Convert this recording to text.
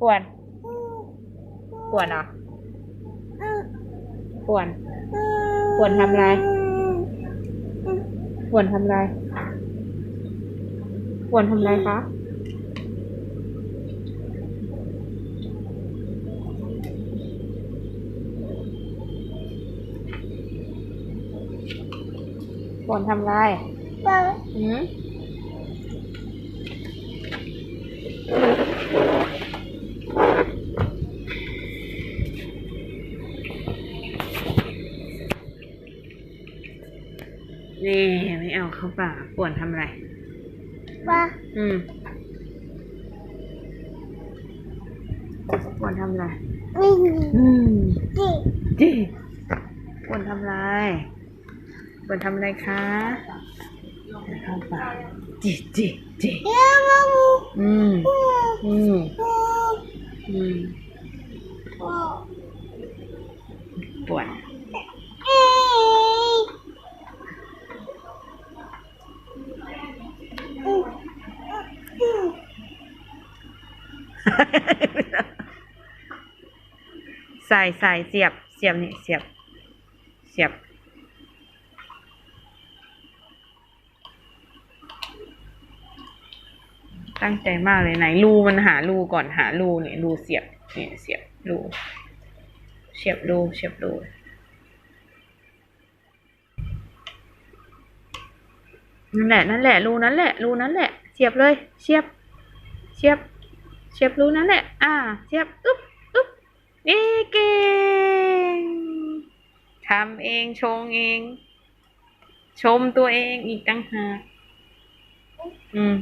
ปวนปวนเหรอปวนปวนทำอะไรปวนทำอะไรปวนทำอะไรคะปวนทำอะไรอืม นี่ไม่เอาเข้าปากป่วนทำอะไรอืมป่วนทำอะไรอืมจีป่วนทำอะไรป่วนทำอะไรคะเข้าปากจีจีจีอืมอืมอืมป่วน ใส่ใส่เสียบ เสียบนี่เสียบ เสียบ ตั้งใจมากเลยไหนรูมันหารูก่อนหารูเนี่ยรูเสียบเนี่ยเสียบรูเสียบรูเสียบรูนั่นแหละนั่นแหละรูนั้นแหละรูนั้นแหละ เสียบเลย เสียบ เสียบ เชฟรู้นั่นแหละ อ่า เชฟอึ๊บอึ๊บเอ้เก่งทำเองชงเอง ชมตัวเองอีกตั้งหากอือืม